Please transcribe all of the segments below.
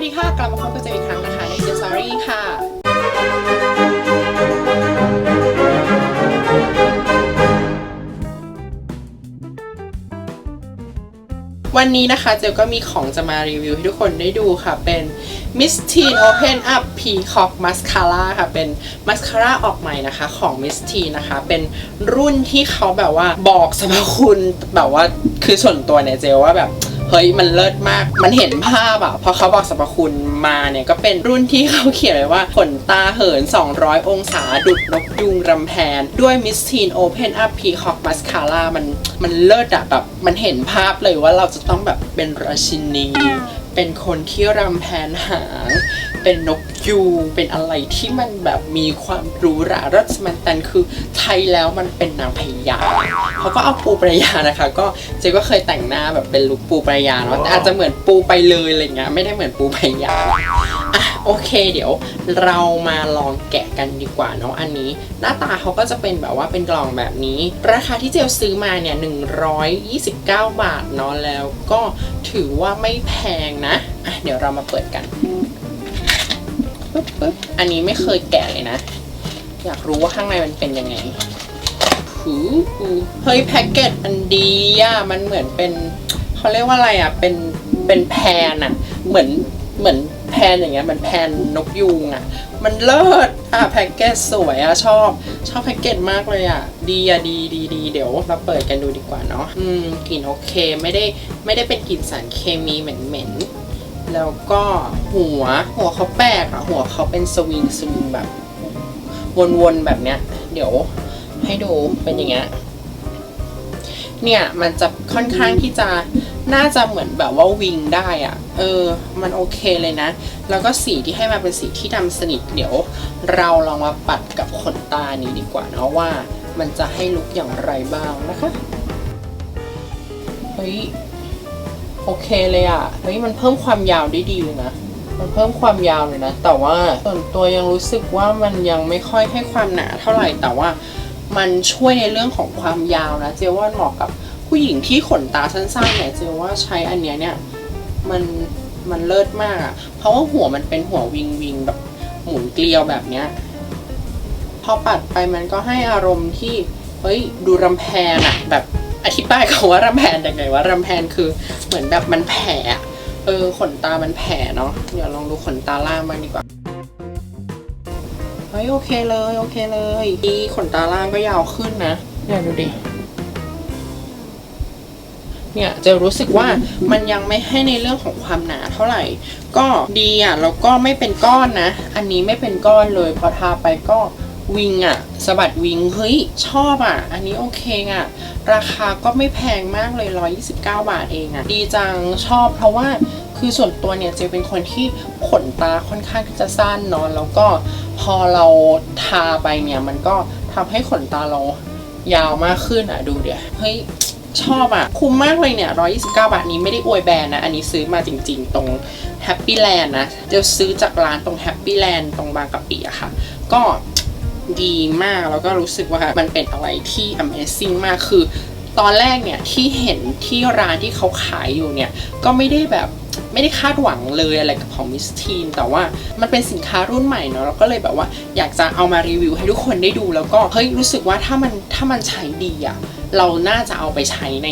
วัสดีค่ะ กลับมาพบกันเจออีกครั้งนะคะในเจสซอรี่ค่ะวันนี้นะคะเจลก็มีของจะมารีวิวให้ทุกคนได้ดูค่ะ เป็น Miss Teen Open Up Peacock Mascara ค่ะ เป็นมัสคาร่าออกใหม่นะคะของ Miss Teen นะคะ เป็นรุ่นที่เขาแบบว่าบอกสรรพคุณแบบว่าคือส่วนตัวเนี่ยเจลว่าแบบ เฮ้ยมันเลิศมาก มันเห็นภาพอะพอเขาบอกสรรพคุณมาเนี่ยก็เป็นรุ่นที่เขาเขียนไว้ว่าขนตาเหิน 200 องศาดุดนกยุงรำแพน ด้วยมิสทีนโอเพนอัพพีคอกมัสคาร่ามันมันเลิศอะแบบมันเห็นภาพเลยว่าเราจะต้องแบบเป็นราชินี เป็นคนที่รำแพนหางเป็นนกยูงเป็นอะไรที่มันแบบมีความหรูหรารัศมันตันคือไทยแล้วมันเป็นนางพญาเขาก็เอาปูปรยานะคะ ก็เจ๊ก็เคยแต่งหน้าแบบเป็นลุคปูปรยาเนาะแต่อาจจะเหมือนปูไปเลยอะไรเงี้ยไม่ได้เหมือนปูพยา โอเค เดี๋ยวเรามาลองแกะกันดีกว่าเนาะอันนี้ หน้าตาเขาก็จะเป็นแบบว่าเป็นกล่องแบบนี้ ราคาที่เจลซื้อมาเนี่ย 129 บาทเนาะแล้วก็ถือว่าไม่แพงนะอะเดี๋ยวเรามาเปิดกันปึ๊บปึ๊บอันนี้ไม่เคยแกะเลยนะ อยากรู้ว่าข้างในมันเป็นยังไงหูหูเฮ้ยแพ็กเกจมันดีอะมันเหมือนเป็นเขาเรียกว่าอะไรอะเป็นเป็นแพนอะเหมือนเหมือน แพนอย่างเงี้ยเหมือนแพนนกยูงอะ มันเลิศอะแพ็กเกจสวยอะชอบ ชอบแพ็กเกจมากเลยอะ ดีอะดีดีดีเดี๋ยวเราเปิดกันดูดีกว่าเนาะอืมกลิ่นโอเคไม่ได้ไม่ได้เป็นกลิ่นสารเคมีเหม็นเหม็นแล้วก็หัวหัวเขาแปลกอะหัวเขาเป็นสวิงสวิงแบบ วนๆแบบเนี้ย เดี๋ยวให้ดูเป็นอย่างเงี้ยเนี่ยมันจะค่อนข้างที่จะน่าจะเหมือนแบบว่าวิงได้อะเออ มันโอเคเลยนะ แล้วก็สีที่ให้มาเป็นสีที่ดำสนิท เดี๋ยว เราลองมาปัดกับขนตานี้ดีกว่าเนาะว่า มันจะให้ลุกอย่างไรบ้างนะคะเฮ้ยโอเคเลยอะเฮ้ยมันเพิ่มความยาวได้ดีเลยนะมันเพิ่มความยาวเลยนะ แต่ว่าส่วนตัวยังรู้สึกว่ามันยังไม่ค่อยให้ความหนาเท่าไหร่แต่ว่ามันช่วยในเรื่องของความยาวนะ เจว่าเหมาะกับ ผู้หญิงที่ขนตาสั้นๆเนี่ยเจอว่าใช้อันเนี้ยเนี่ยมันมันเลิศมากอะเพราะว่าหัวมันเป็นหัววิงวิงแบบหมุนเกลียวแบบเนี้ยพอปัดไปมันก็ให้อารมณ์ที่เฮ้ยดูรำแพนอะแบบอธิบายคำว่ารำแพนยังไงว่ารำแพนคือเหมือนแบบมันแผ่เออขนตามันแผ่เนาะเดี๋ยวลองดูขนตาล่างบ้างดีกว่าเฮ้ยโอเคเลยโอเคเลยดีขนตาล่างก็ยาวขึ้นนะเนี่ยดูดิ เนี่ยจะรู้สึกว่ามันยังไม่ให้ในเรื่องของความหนาเท่าไหร่ ก็ดีอะแล้วก็ไม่เป็นก้อนนะ อันนี้ไม่เป็นก้อนเลยพอทาไปก็วิงอะสะบัดวิงเฮ้ยชอบอะอันนี้โอเคอะราคาก็ไม่แพงมากเลย 129 บาทเองอะดีจังชอบเพราะว่าคือส่วนตัวเนี่ยเจเป็นคนที่ขนตาค่อนข้างที่จะสั้นเนอะแล้วก็พอเราทาไปเนี่ยมันก็ทำให้ขนตาเรายาวมากขึ้นอะดูเดี๋ยวเฮ้ย ชอบอะ คุ้มมากเลยเนี่ย 129 บาทนี้ไม่ได้อวยแบรนด์นะ อันนี้ซื้อมาจริงๆ ตรง Happy Land นะ เดี๋ยวซื้อจากร้านตรง Happy Land ตรงบางกะปิอะค่ะ ก็ดีมากแล้วก็รู้สึกว่ามันเป็นอะไรที่ Amazing มากคือ ตอนแรกเนี่ยที่เห็นที่ร้านที่เขาขายอยู่เนี่ย ก็ไม่ได้แบบ ไม่ได้คาดหวังเลยอะไรกับของมิสทีนแต่ว่ามันเป็นสินค้ารุ่นใหม่เนาะเราก็เลยแบบว่าอยากจะเอามารีวิวให้ทุกคนได้ดู แล้วก็เฮ้ยรู้สึกว่าถ้ามันถ้ามันใช้ดีอะเราน่าจะเอาไปใช้ใน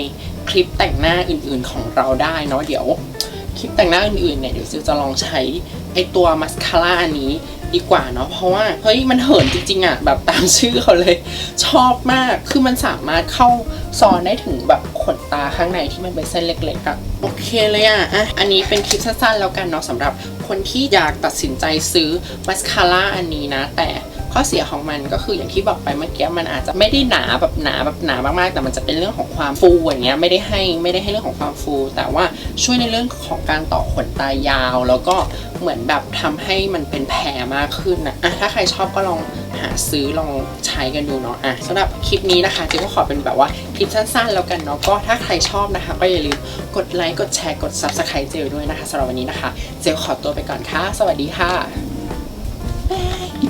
คลิปแต่งหน้าอื่นๆของเราได้เนาะเดี๋ยว คลิปแต่งหน้าอื่นๆเนี่ยเดี๋ยวซิลจะลองใช้ไอตัวมัสคาร่าอันนี้ดีกว่าเนาะเพราะว่าเฮ้ยมันเหินจริงๆอะแบบตามชื่อเขาเลยชอบมากคือมันสามารถเข้าซอนได้ถึงแบบขนตาข้างในที่มันเป็นเส้นเล็กๆอะโอเคเลยอะอะอันนี้เป็นคลิปสั้นๆแล้วกันเนาะสำหรับคนที่อยากตัดสินใจซื้อมัสคาร่าอันนี้นะแต่ ข้อเสียของมันก็คืออย่างที่บอกไปเมื่อกี้มันอาจจะไม่ได้หนาแบบหนาแบบหนามากๆ แต่มันจะเป็นเรื่องของความฟูอย่างเงี้ยไม่ได้ให้ไม่ได้ให้เรื่องของความฟู แต่ว่าช่วยในเรื่องของการต่อขนตายาว แล้วก็เหมือนแบบทำให้มันเป็นแผลมากขึ้นนะอะถ้าใครชอบก็ลองหาซื้อลองใช้กันดูเนาะอะสำหรับคลิปนี้นะคะเจ๊ก็ขอเป็นแบบว่าคลิปสั้นๆ แล้วกันเนาะก็ถ้าใครชอบนะคะ ก็อย่าลืมกดไลค์กดแชร์กด subscribe เจลด้วยนะคะสำหรับวันนี้นะคะ เจลขอตัวไปก่อนค่ะ สวัสดีค่ะ Bye.